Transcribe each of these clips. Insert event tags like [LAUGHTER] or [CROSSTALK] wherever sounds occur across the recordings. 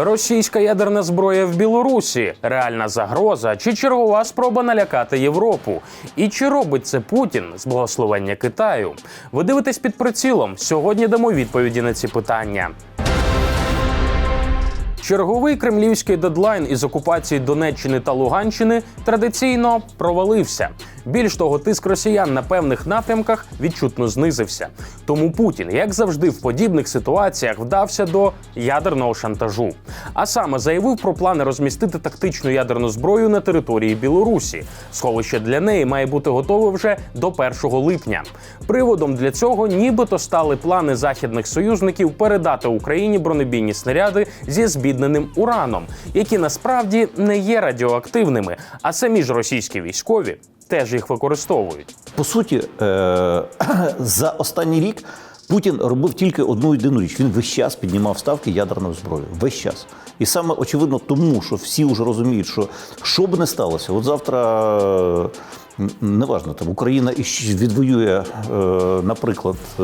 Російська ядерна зброя в Білорусі реальна загроза чи чергова спроба налякати Європу? І чи робить це Путін з благословення Китаю? Ви дивитесь під прицілом. Сьогодні дамо відповіді на ці питання. Черговий кремлівський дедлайн із окупації Донеччини та Луганщини традиційно провалився. Більш того, тиск росіян на певних напрямках відчутно знизився. Тому Путін, як завжди, в подібних ситуаціях вдався до ядерного шантажу. А саме заявив про плани розмістити тактичну ядерну зброю на території Білорусі. Сховище для неї має бути готове вже до 1 липня. Приводом для цього нібито стали плани західних союзників передати Україні бронебійні снаряди зі збідненим ураном, які насправді не є радіоактивними, а самі ж російські військові теж їх використовують. По суті, е- [CLEARS THROAT] за останній рік Путін робив тільки одну єдину річ. Він весь час піднімав ставки ядерною зброєю. Весь час. І саме очевидно, тому що всі вже розуміють, що що б не сталося, от завтра. Неважно, там Україна відвоює, е, наприклад, е,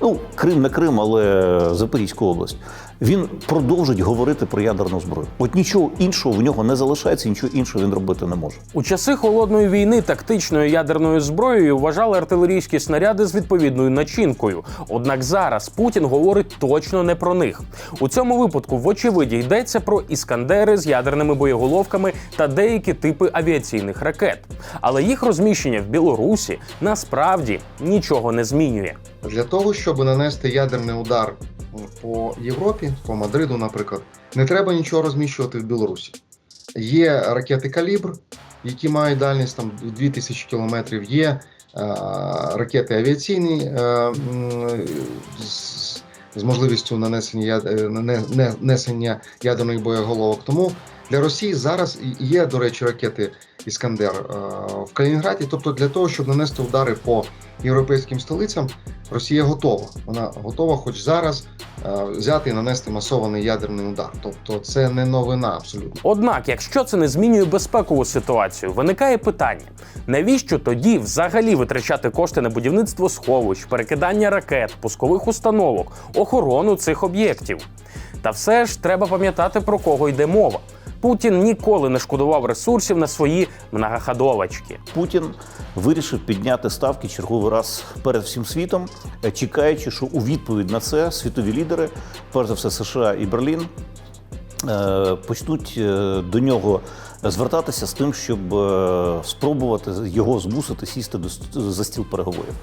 ну, Крим не Крим, але Запорізьку область. Він продовжить говорити про ядерну зброю. От нічого іншого в нього не залишається, нічого іншого він робити не може. У часи холодної війни тактичною ядерною зброєю вважали артилерійські снаряди з відповідною начинкою. Однак зараз Путін говорить точно не про них. У цьому випадку, вочевидь, йдеться про іскандери з ядерними боєголовками та деякі типи авіаційних ракет. Але їх розміщення в Білорусі насправді нічого не змінює. Для того, щоб нанести ядерний удар по Європі, по Мадриду, наприклад, не треба нічого розміщувати в Білорусі. Є ракети Калібр, які мають дальність там 2000 кілометрів. Є е, ракети авіаційні е, з, з можливістю нанесення, е, нане- не- несення ядерних боєголовок. Тому для Росії зараз є, до речі, ракети Іскандер е, в Калінінграді. Тобто, для того, щоб нанести удари по європейським столицям, Росія готова. Вона готова, хоч зараз, взяти і нанести масований ядерний удар. Тобто, це не новина абсолютно. Однак, якщо це не змінює безпекову ситуацію, виникає питання: навіщо тоді взагалі витрачати кошти на будівництво сховищ, перекидання ракет, пускових установок, охорону цих об'єктів? Та все ж треба пам'ятати про кого йде мова. Путін ніколи не шкодував ресурсів на свої многоходовочки. Путін вирішив підняти ставки черговий раз перед всім світом, е, чекаючи, що у відповідь на це світові лідери, перш за все США і Берлін, почнуть е, до нього звертатися з тим, щоб е, спробувати його змусити сісти за стіл переговорів.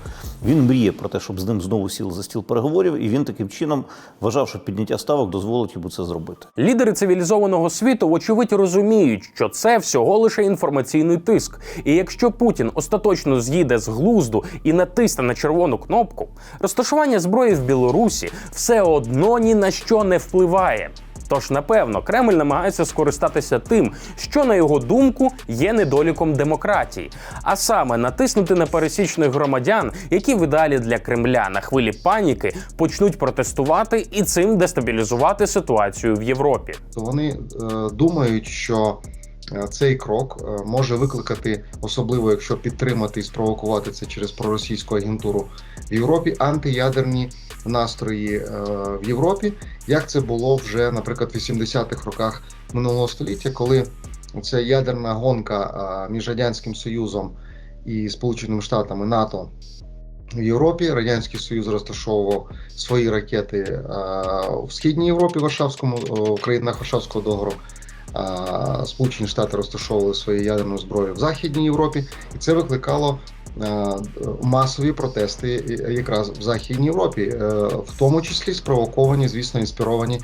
Він мріє про те, щоб з ним знову сіли за стіл переговорів, і він таким чином вважав, що підняття ставок дозволить йому це зробити. Лідери цивілізованого світу, вочевидь, розуміють, що це всього лише інформаційний тиск. І якщо Путін остаточно з'їде з глузду і натисне на червону кнопку, розташування зброї в Білорусі все одно ні на що не впливає. Тож, напевно, Кремль намагається скористатися тим, що на його думку є недоліком демократії, а саме натиснути на пересічних громадян, які в ідеалі для Кремля на хвилі паніки почнуть протестувати і цим дестабілізувати ситуацію в Європі. Вони е, думають, що е, цей крок е, може викликати, особливо якщо підтримати і спровокувати це через проросійську агентуру в Європі, антиядерні настрої е, в Європі, як це було вже, наприклад, в 80-х роках минулого століття, коли ця ядерна гонка е, між радянським союзом і Сполученими Штатами НАТО. В Європі Радянський Союз розташовував свої ракети е, в Східній Європі, Варшавському, в країнах Варшавського договору. Сполучені Штати розташовували свою ядерну зброю в Західній Європі, і це викликало масові протести якраз в Західній Європі, е, в тому числі спровоковані, звісно, інспіровані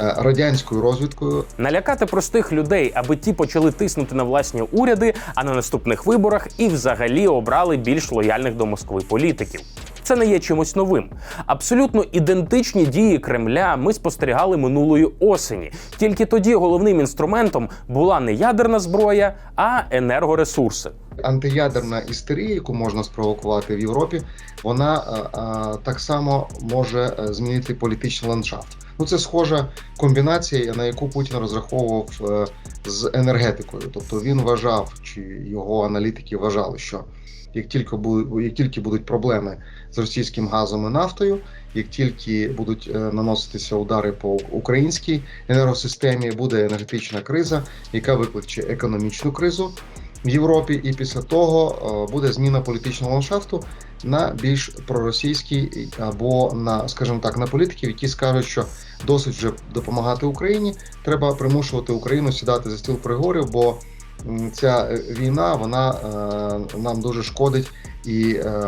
е, радянською розвідкою Налякати простих людей, аби ті почали тиснути на власні уряди, а на наступних виборах і взагалі обрали більш лояльних до Москви політиків. Це не є чимось новим. Абсолютно ідентичні дії Кремля ми спостерігали минулої осені. Тільки тоді головним інструментом була не ядерна зброя, а енергоресурси. Антиядерна істерія, яку можна спровокувати в Європі, вона е, е, так само може е, змінити політичний ландшафт. Ну це схожа комбінація, на яку Путін розраховував з енергетикою. Тобто він вважав, чи його аналітики вважали, що як тільки бу- як тільки будуть проблеми з російським газом і нафтою, як тільки будуть е, наноситися удари по українській енергосистемі, буде енергетична криза, яка викличе економічну кризу в Європі, і після того е, буде зміна політичного ландшафту на більш проросійський або на, скажімо так, на політиків, які скажуть, що досить вже допомагати Україні. Треба примушувати Україну сідати за стіл переговорів, бо ця е, війна вона е, нам дуже шкодить і е,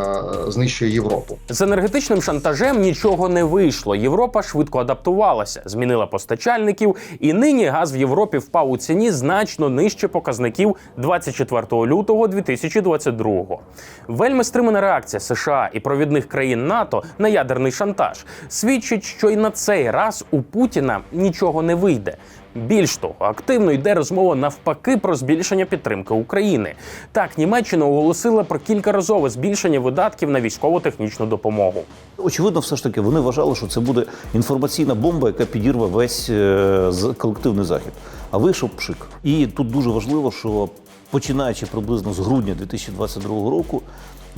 знищує Європу. З енергетичним шантажем нічого не вийшло. Європа швидко адаптувалася, змінила постачальників, і нині газ в Європі впав у ціні значно нижче показників 24 лютого 2022-го. Вельми стримана реакція США і провідних країн НАТО на ядерний шантаж свідчить, що і на цей раз у Путіна нічого не вийде. Більш того, активно йде розмова навпаки про збільшення підтримки України. Так, Німеччина оголосила про кількаразове збільшення видатків на військово-технічну допомогу. Очевидно, все ж таки, вони вважали, що це буде інформаційна бомба, яка підірве весь е, колективний захід. А вийшов пшик. І тут дуже важливо, що починаючи приблизно з грудня 2022 року,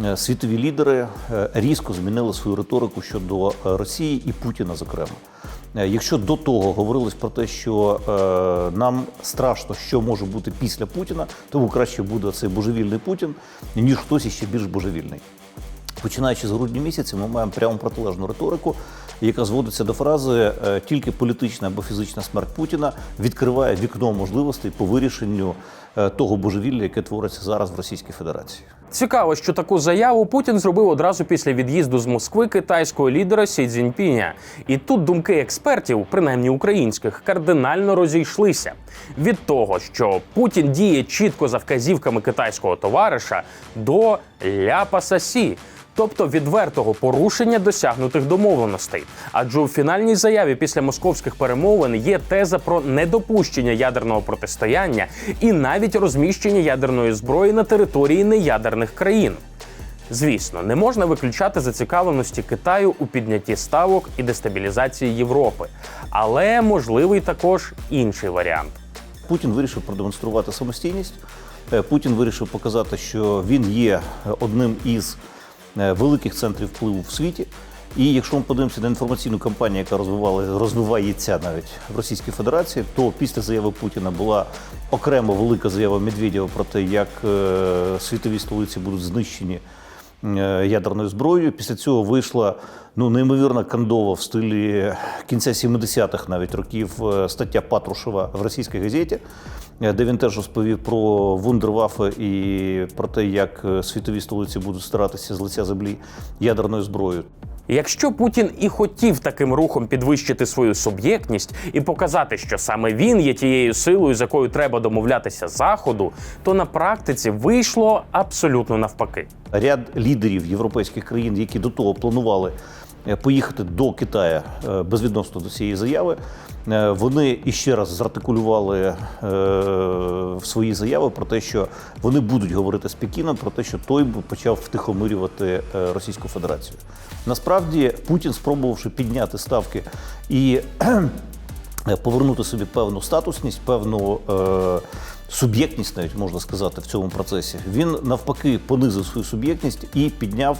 е, світові лідери е, різко змінили свою риторику щодо Росії і Путіна, зокрема. Е, Якщо до того говорилось про те, що е, нам страшно, що може бути після Путіна, тому краще буде цей божевільний Путін, ніж хтось іще більш божевільний. Починаючи з грудня місяця, ми маємо прямо протилежну риторику, яка зводиться до фрази е, тільки політична або фізична смерть Путіна відкриває вікно можливостей по вирішенню е, того божевілля, яке твориться зараз в Російській Федерації. Цікаво, що таку заяву Путін зробив одразу після від'їзду з Москви китайського лідера Сі Цзіньпіня. І тут думки експертів, принаймні українських, кардинально розійшлися від того, що Путін діє чітко за вказівками китайського товариша до ляпаса Сі. Тобто відвертого порушення досягнутих домовленостей. Адже у фінальній заяві після московських перемовин є теза про недопущення ядерного протистояння і навіть розміщення ядерної зброї на території неядерних країн. Звісно, не можна виключати зацікавленості Китаю у піднятті ставок і дестабілізації Європи, але можливий також інший варіант. Путін вирішив продемонструвати самостійність. Е, Путін вирішив показати, що він є одним із великих центрів впливу в світі. І якщо ми подивимося на інформаційну кампанію, яка розвивала, розвивається навіть в Російській Федерації, то після заяви Путіна була окремо велика заява Медведєва про те, як е, світові столиці будуть знищені е, ядерною зброєю. Після цього вийшла ну неймовірна кандова в стилі кінця 70-х навіть років е, стаття Патрушева в російській газеті, е, де він теж розповів про вундервафи і про те, як е, світові столиці будуть старатися з лиця землі ядерною зброєю. Якщо Путін і хотів таким рухом підвищити свою суб'єктність і показати, що саме він є тією силою, з якою треба домовлятися заходу, то на практиці вийшло абсолютно навпаки. Ряд лідерів європейських країн, які до того планували е, поїхати до Китаю е, безвідносно до цієї заяви, е, вони іще раз зартикулювали е, в свої заяви про те, що вони будуть говорити з Пекіном про те, що той почав втихомирювати е, Російську Федерацію. Насправді Путін, спробувавши підняти ставки і е, повернути собі певну статусність, певну е, суб'єктність, навіть можна сказати, в цьому процесі. Він навпаки понизив свою суб'єктність і підняв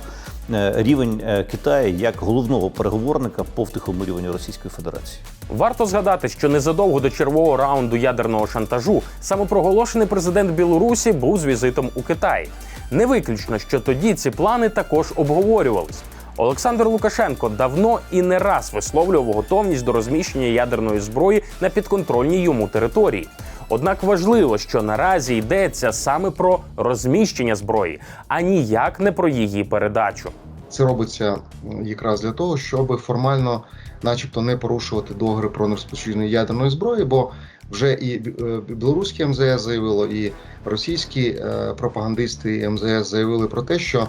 е, рівень е, Китаю як головного переговорника по втихомирюванню Російської Федерації. Варто згадати, що незадовго до червого раунду ядерного шантажу самопроголошений президент Білорусі був з візитом у Китаї. Не виключно, що тоді ці плани також обговорювались. Олександр Лукашенко давно і не раз висловлював готовність до розміщення ядерної зброї на підконтрольній йому території. Однак важливо, що наразі йдеться саме про розміщення зброї, а ніяк не про її передачу. Це робиться якраз для того, щоб формально, начебто, не порушувати договори про нерозповсюдження ядерної зброї, бо вже і е, білоруське МЗС заявило, і російські е, пропагандисти МЗС заявили про те, що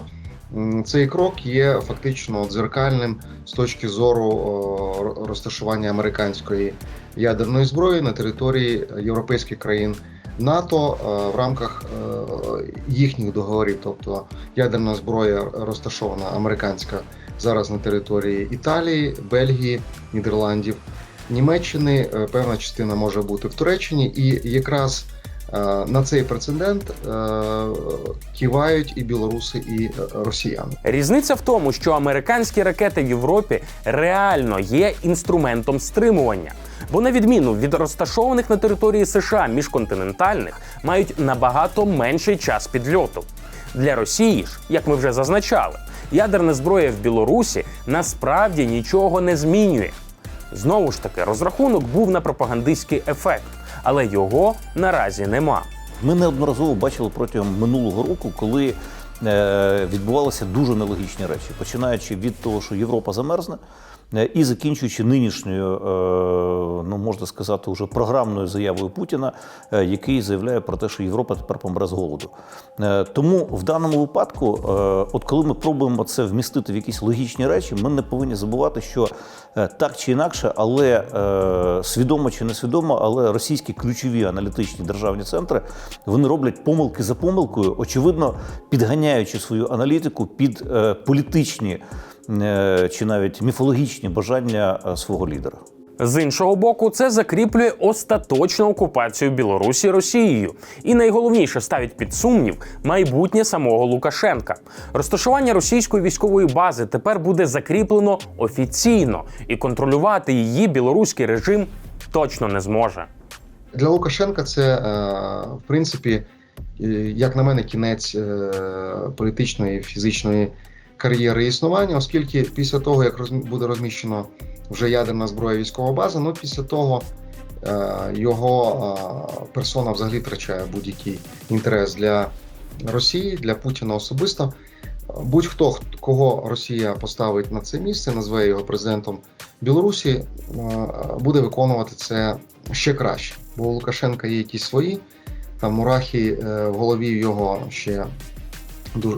цей крок є фактично дзеркальним з точки зору розташування американської ядерної зброї на території європейських країн НАТО е, в рамках е, їхніх договорів, тобто ядерна зброя розташована американська зараз на території Італії, Бельгії, Нідерландів, Німеччини. е, Певна частина може бути в Туреччині, і якраз е, на цей прецедент е, кивають і білоруси, і е, росіяни. Різниця в тому, що американські ракети в Європі реально є інструментом стримування. Бо, на відміну від розташованих на території США міжконтинентальних, мають набагато менший час підльоту. Для Росії ж, як ми вже зазначали, ядерна зброя в Білорусі насправді нічого не змінює. Знову ж таки, розрахунок був на пропагандистський ефект, але його наразі нема. Ми неодноразово бачили протягом минулого року, коли е, відбувалися дуже нелогічні речі, починаючи від того, що Європа замерзне, і закінчуючи нинішньою, е, ну можна сказати, вже програмною заявою Путіна, е, який заявляє про те, що Європа тепер помре з голоду. Е, тому в даному випадку, е, от коли ми пробуємо це вмістити в якісь логічні речі, ми не повинні забувати, що е, так чи інакше, але е, свідомо чи несвідомо, але російські ключові аналітичні державні центри вони роблять помилки за помилкою, очевидно, підганяючи свою аналітику під е, політичні е, чи навіть міфологічні бажання е, свого лідера. З іншого боку, це закріплює остаточну окупацію Білорусі Росією, і найголовніше ставить під сумнів майбутнє самого Лукашенка. Розташування російської військової бази тепер буде закріплено офіційно, і контролювати її білоруський режим точно не зможе. Для Лукашенка це, е, в принципі, е, як на мене, кінець е, політичної і фізичної кар'єри існування, оскільки після того, як розмі- буде розміщено вже ядерна зброя військова база, ну після того е, його е, персона взагалі втрачає будь-який інтерес для Росії, для Путіна особисто. Будь-хто, кого Росія поставить на це місце, назве його президентом Білорусі, е, буде виконувати це ще краще. Бо у Лукашенка є якісь свої там мурахи е, в голові його ще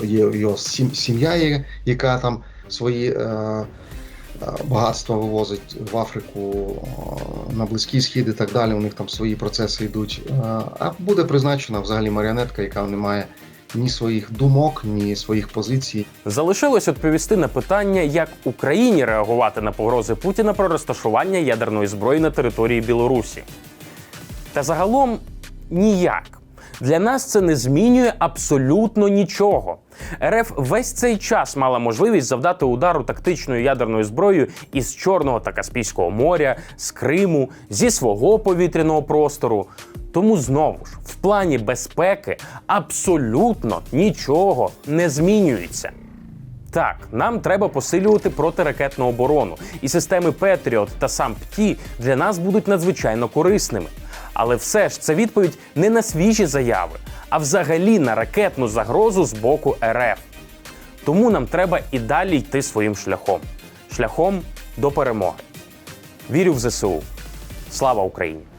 є його сім- сім'я, є, яка там свої е, е, багатства вивозить в Африку, е, на Близький Схід і так далі. У них там свої процеси йдуть. А буде призначена взагалі маріонетка, яка не має ні своїх думок, ні своїх позицій. Залишилось відповісти на питання, як Україні реагувати на погрози Путіна про розташування ядерної зброї на території Білорусі. Та загалом ніяк. Для нас це не змінює абсолютно нічого. РФ весь цей час мала можливість завдати удару тактичною ядерною зброєю із Чорного та Каспійського моря, з Криму, зі свого повітряного простору. Тому знову ж в плані безпеки абсолютно нічого не змінюється. Так, нам треба посилювати протиракетну оборону, і системи Петріот та сам ПТІ для нас будуть надзвичайно корисними. Але все ж це відповідь не на свіжі заяви, а взагалі на ракетну загрозу з боку РФ. Тому нам треба і далі йти своїм шляхом шляхом до перемоги. Вірю в ЗСУ. Слава Україні!